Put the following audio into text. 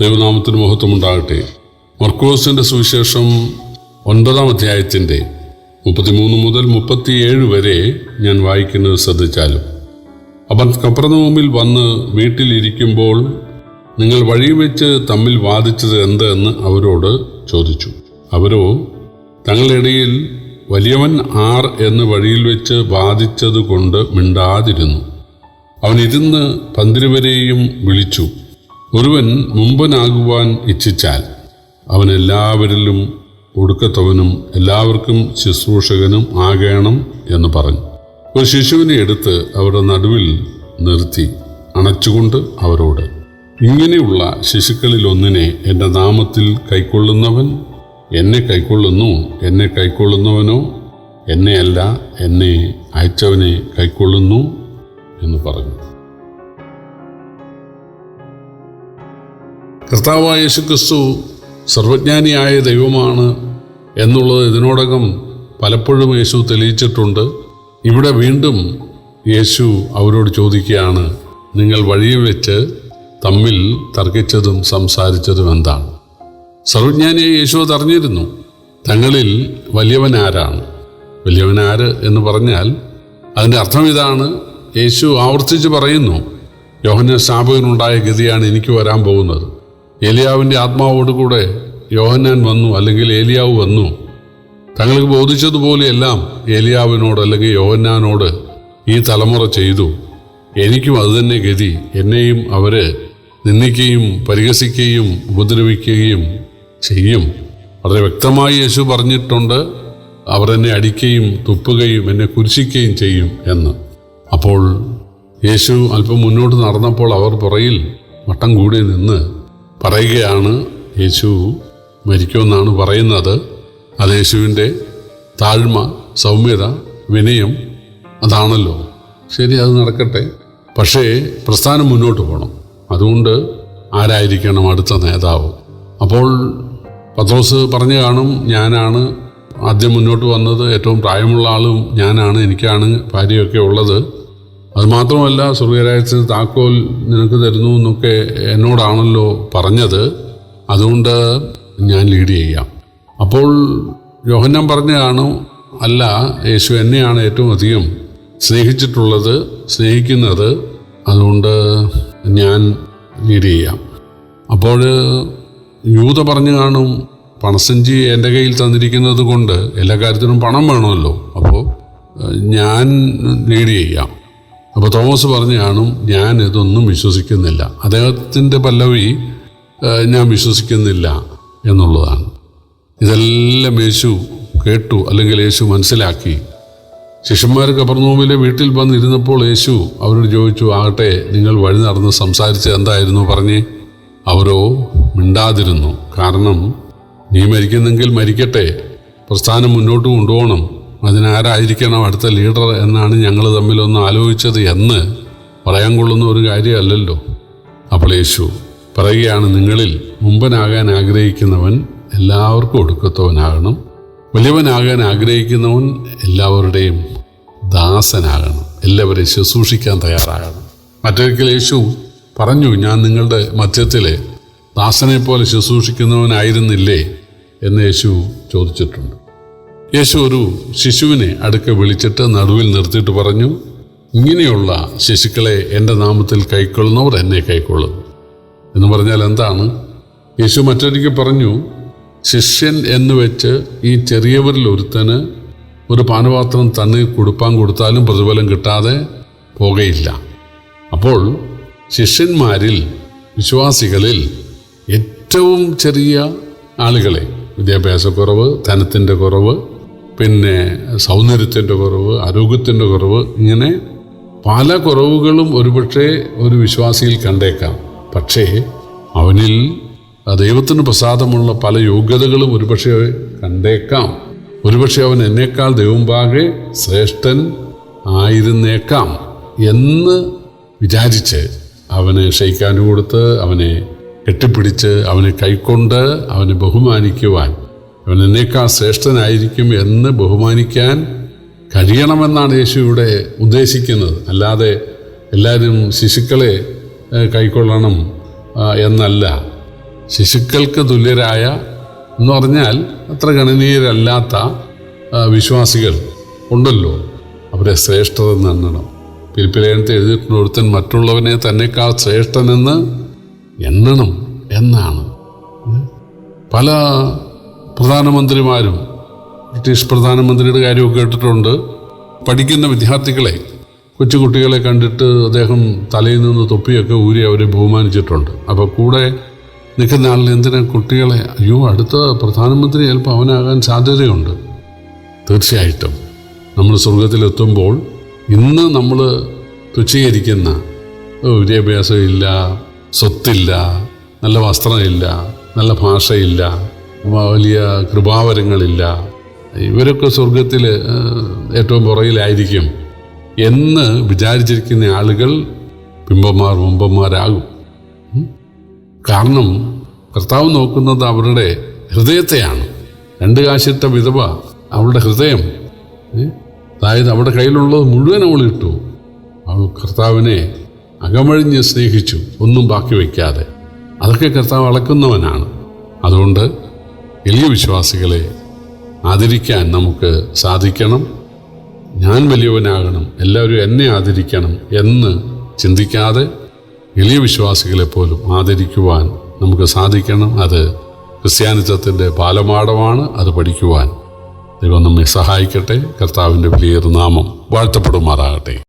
ദൈവനാമത്തിന് മഹത്വമുണ്ടാകട്ടെ. മർക്കോസിന്റെ സുവിശേഷം ഒൻപതാം അധ്യായത്തിന്റെ മുപ്പത്തിമൂന്ന് മുതൽ മുപ്പത്തിയേഴ് വരെ ഞാൻ വായിക്കുന്നത് ശ്രദ്ധിച്ചാലും. അവൻ കപ്രനോമിൽ വന്ന് വീട്ടിലിരിക്കുമ്പോൾ നിങ്ങൾ വഴി വെച്ച് തമ്മിൽ വാദിച്ചത് എന്ത് എന്ന് അവരോട് ചോദിച്ചു. അവരോ തങ്ങളിടയിൽ വലിയവൻ ആർ എന്ന് വഴിയിൽ വെച്ച് വാദിച്ചത് കൊണ്ട് മിണ്ടാതിരുന്നു. അവൻ ഇരുന്ന് പന്തിരുവരെയും വിളിച്ചു. ഒരുവൻ മുമ്പനാകുവാൻ ഇച്ഛിച്ചാൽ അവൻ എല്ലാവരിലും ഒടുക്കത്തവനും എല്ലാവർക്കും ശുശ്രൂഷകനും ആകേണം എന്ന് പറഞ്ഞു. ഒരു ശിശുവിനെ എടുത്ത് അവരുടെ നടുവിൽ നിർത്തി അണച്ചുകൊണ്ട് അവരോട് ഇങ്ങനെയുള്ള ശിശുക്കളിൽ ഒന്നിനെ എന്റെ നാമത്തിൽ കൈക്കൊള്ളുന്നവൻ എന്നെ കൈക്കൊള്ളുന്നു എന്നെ കൈക്കൊള്ളുന്നവനോ എന്നെയല്ല എന്നെ അയച്ചവനെ കൈക്കൊള്ളുന്നു എന്ന് പറഞ്ഞു. കർത്താവായ യേശുക്രിസ്തു സർവജ്ഞാനിയായ ദൈവമാണ് എന്നുള്ളത് ഇതിനോടകം പലപ്പോഴും യേശു തെളിയിച്ചിട്ടുണ്ട്. ഇവിടെ വീണ്ടും യേശു അവരോട് ചോദിക്കുകയാണ് നിങ്ങൾ വഴിയിൽ വെച്ച് തമ്മിൽ തർക്കിച്ചതും സംസാരിച്ചതും എന്താണ്? സർവജ്ഞാനിയെ യേശു അതറിഞ്ഞിരുന്നു തങ്ങളിൽ വലിയവൻ ആര് എന്ന് പറഞ്ഞാൽ അതിന്റെ അർത്ഥം ഇതാണ് യേശു ആവർത്തിച്ച് പറയുന്നു യോഹന്ന സ്ഥാപകനുണ്ടായ ഗതിയാണ് എനിക്ക് വരാൻ പോകുന്നത്. ഏലിയാവിന്റെ ആത്മാവോടുകൂടെ യോഹന്നാൻ വന്നു അല്ലെങ്കിൽ ഏലിയാവ് വന്നു. തങ്ങൾക്ക് ബോധിച്ചതുപോലെയെല്ലാം ഏലിയാവിനോട് അല്ലെങ്കിൽ യോഹന്നാനോട് ഈ തലമുറ ചെയ്തു. എനിക്കും അതുതന്നെ ഗതി. എന്നെയും അവർ നിന്ദിക്കുകയും പരിഹസിക്കുകയും ഉപദ്രവിക്കുകയും ചെയ്യും. വളരെ വ്യക്തമായി യേശു പറഞ്ഞിട്ടുണ്ട് അവർ എന്നെ അടിക്കുകയും തുപ്പുകയും എന്നെ കുരിശിക്കുകയും ചെയ്യും എന്ന്. അപ്പോൾ യേശു അല്പം മുന്നോട്ട് നടന്നപ്പോൾ അവർ പുറയിൽ വട്ടം കൂടി നിന്ന് പറയുകയാണ് യേശു മരിക്കുമെന്നാണ് പറയുന്നത്. അത് യേശുവിന്റെ താഴ്മ സൗമ്യത വിനയം അതാണല്ലോ. ശരി അത് നടക്കട്ടെ. പക്ഷേ പ്രസ്ഥാനം മുന്നോട്ട് പോകണം. അതുകൊണ്ട് ആരായിരിക്കണം അടുത്ത നേതാവ്? അപ്പോൾ പത്രോസ് പറഞ്ഞു കാണും ഞാനാണ് ആദ്യം മുന്നോട്ട് വന്നത്. ഏറ്റവും പ്രായമുള്ള ആളും ഞാനാണ് എനിക്കാണ് ഭാര്യയൊക്കെ ഉള്ളത്. അത് മാത്രമല്ല സ്വർഗരാജ്യത്തിൽ താക്കോൽ നിനക്ക് തരുന്നു എന്നൊക്കെ എന്നോടാണല്ലോ പറഞ്ഞത്. അതുകൊണ്ട് ഞാൻ ലീഡ് ചെയ്യാം. അപ്പോൾ യോഹന്നാൻ പറഞ്ഞതാണ് അല്ല യേശു എന്നെയാണ് ഏറ്റവും അധികം സ്നേഹിച്ചിട്ടുള്ളത് സ്നേഹിക്കുന്നത്. അതുകൊണ്ട് ഞാൻ ലീഡ് ചെയ്യാം. അപ്പോൾ യൂത പറഞ്ഞു കാണും പണസഞ്ചി എന്റെ കയ്യിൽ തന്നിരിക്കുന്നത് കൊണ്ട് എല്ലാ കാര്യത്തിനും പണം വേണമല്ലോ. അപ്പോൾ ഞാൻ ലീഡ് ചെയ്യാം. അപ്പോൾ തോമസ് പറഞ്ഞു കാണും ഞാൻ ഇതൊന്നും വിശ്വസിക്കുന്നില്ല. അദ്ദേഹത്തിന്റെ പല്ലവി ഞാൻ വിശ്വസിക്കുന്നില്ല എന്നുള്ളതാണ്. ഇതെല്ലാം യേശു കേട്ടു അല്ലെങ്കിൽ യേശു മനസ്സിലാക്കി. ശിഷ്യന്മാർ കപർനോമിലെ വീട്ടിൽ വന്നിരുന്നപ്പോൾ യേശു അവരോട് ചോദിച്ചു ആകട്ടെ നിങ്ങൾ വഴി നടന്ന് സംസാരിച്ച് എന്തായിരുന്നു? പറഞ്ഞ് അവരോ മിണ്ടാതിരുന്നു. കാരണം നീ മരിക്കുന്നെങ്കിൽ മരിക്കട്ടെ. പ്രസ്ഥാനം മുന്നോട്ട് കൊണ്ടുപോകണം. അതിനാരായിരിക്കണം അടുത്ത ലീഡർ എന്നാണ് ഞങ്ങൾ തമ്മിലൊന്ന് ആലോചിച്ചത് എന്ന് പറയാൻ കൊള്ളുന്ന ഒരു കാര്യമല്ലല്ലോ. അപ്പോൾ യേശു പറയുകയാണ് നിങ്ങളിൽ മുമ്പനാകാൻ ആഗ്രഹിക്കുന്നവൻ എല്ലാവർക്കും ഒടുക്കത്തവനാകണം വലിയവനാകാൻ ആഗ്രഹിക്കുന്നവൻ എല്ലാവരുടെയും ദാസനാകണം. എല്ലാവരെയും ശുശ്രൂഷിക്കാൻ തയ്യാറാകണം. മറ്റൊരിക്കൽ യേശു പറഞ്ഞു ഞാൻ നിങ്ങളുടെ മധ്യത്തിലെ ദാസനെ പോലെ ശുശ്രൂഷിക്കുന്നവനായിരുന്നില്ലേ? എന്ന് യേശു ചോദിച്ചിട്ടുണ്ട്. യേശു ഒരു ശിശുവിനെ അടുക്ക വിളിച്ചിട്ട് നടുവിൽ നിർത്തിയിട്ട് പറഞ്ഞു ഇങ്ങനെയുള്ള ശിശുക്കളെ എന്റെ നാമത്തിൽ കൈക്കൊള്ളുന്നവർ എന്നെ കൈക്കൊള്ളുന്നു. എന്ന് പറഞ്ഞാൽ എന്താണ്? യേശു മറ്റൊരിക്കൽ പറഞ്ഞു ശിഷ്യൻ എന്ന് വെച്ച് ഈ ചെറിയവരിൽ ഒരുത്തന് ഒരു പാനപാത്രം തണ്ണീർ കൊടുപ്പാൻ കൊടുത്താലും പ്രതിഫലം കിട്ടാതെ പോകയില്ല. അപ്പോൾ ശിഷ്യന്മാരിൽ വിശ്വാസികളിൽ ഏറ്റവും ചെറിയ ആളുകളെ വിദ്യാഭ്യാസക്കുറവ് ധനത്തിന്റെ കുറവ് പിന്നെ സൗന്ദര്യത്തിന്റെ കുറവ് ആരോഗ്യത്തിന്റെ കുറവ് ഇങ്ങനെ പല കുറവുകളും ഒരുപക്ഷെ ഒരു വിശ്വാസിയിൽ കണ്ടേക്കാം. പക്ഷേ അവനിൽ ദൈവത്തിന് പ്രസാദമുള്ള പല യോഗ്യതകളും ഒരുപക്ഷെ കണ്ടേക്കാം. ഒരുപക്ഷെ അവൻ എന്നേക്കാൾ ദൈവമ്പാകെ ശ്രേഷ്ഠൻ ആയിരുന്നേക്കാം എന്ന് വിചാരിച്ച് അവനെ ക്ഷയിക്കാനും കൊടുത്ത് അവനെ കെട്ടിപ്പിടിച്ച് അവനെ കൈക്കൊണ്ട് അവനെ ബഹുമാനിക്കുവാൻ അവൻ എന്നേക്കാൾ ശ്രേഷ്ഠനായിരിക്കും എന്ന് ബഹുമാനിക്കാൻ കഴിയണമെന്നാണ് യേശു ഇവിടെ ഉദ്ദേശിക്കുന്നത്. അല്ലാതെ എല്ലാവരും ശിശുക്കളെ കൈക്കൊള്ളണം എന്നല്ല. ശിശുക്കൾക്ക് തുല്യരായ എന്ന് പറഞ്ഞാൽ അത്ര ഗണനീയരല്ലാത്ത വിശ്വാസികൾ ഉണ്ടല്ലോ. അവരെ ശ്രേഷ്ഠത എണ്ണണം പിലിപ്പിലേനത്തെ എഴുതിയിട്ടുണ്ട് ഒരുത്തൻ മറ്റുള്ളവനെ തന്നെക്കാൾ ശ്രേഷ്ഠനെന്ന് എണ്ണണം എന്നാണ്. പല പ്രധാനമന്ത്രിമാരും ബ്രിട്ടീഷ് പ്രധാനമന്ത്രിയുടെ കാര്യമൊക്കെ കേട്ടിട്ടുണ്ട്. പഠിക്കുന്ന വിദ്യാർത്ഥികളെ കൊച്ചുകുട്ടികളെ കണ്ടിട്ട് അദ്ദേഹം തലയിൽ നിന്ന് തൊപ്പിയൊക്കെ ഊരി അവരെ ബഹുമാനിച്ചിട്ടുണ്ട്. അപ്പോൾ കൂടെ നിൽക്കുന്ന ആളിൽ എന്തിനാ കുട്ടികളെ? അയ്യോ അടുത്ത പ്രധാനമന്ത്രി ചിലപ്പോൾ അവനാകാൻ സാധ്യതയുണ്ട്. തീർച്ചയായിട്ടും നമ്മൾ സ്വർഗത്തിലെത്തുമ്പോൾ ഇന്ന് നമ്മൾ തുച്ഛീകരിക്കുന്ന വിദ്യാഭ്യാസം വിദ്യാഭ്യാസമില്ല സ്വത്തില്ല നല്ല വസ്ത്രമില്ല നല്ല ഭാഷയില്ല വലിയ കൃപാവരങ്ങളില്ല. ഇവരൊക്കെ സ്വർഗത്തിൽ ഏറ്റവും പുറകിലായിരിക്കും എന്ന് വിചാരിച്ചിരിക്കുന്ന ആളുകൾ ബിംബന്മാർ മുമ്പന്മാരാകും? കാരണം കർത്താവ് നോക്കുന്നത് അവരുടെ ഹൃദയത്തെയാണ്. രണ്ട് കാശിട്ട വിധവ അവളുടെ ഹൃദയം? അതായത് അവളുടെ കയ്യിലുള്ളത് മുഴുവൻ അവൾ ഇട്ടു. അവൾ കർത്താവിനെ അകമഴിഞ്ഞ് സ്നേഹിച്ചു ഒന്നും ബാക്കി വയ്ക്കാതെ. അതൊക്കെ കർത്താവ് അളക്കുന്നവനാണ്. അതുകൊണ്ട് എളിയ വിശ്വാസികളെ ആദരിക്കാൻ നമുക്ക് സാധിക്കണം. ഞാൻ വലിയവനാകണം എല്ലാവരും എന്നെ ആദരിക്കണം എന്ന് ചിന്തിക്കാതെ എളിയ വിശ്വാസികളെ പോലും ആദരിക്കുവാൻ നമുക്ക് സാധിക്കണം. അത് ക്രിസ്ത്യാനിത്വത്തിന്റെ പാലമാടമാണ് അത് പഠിക്കുവാൻ ദൈവം നമ്മെ സഹായിക്കട്ടെ. കർത്താവിന്റെ വലിയൊരു നാമം വാഴ്ത്തപ്പെടുമാറാകട്ടെ.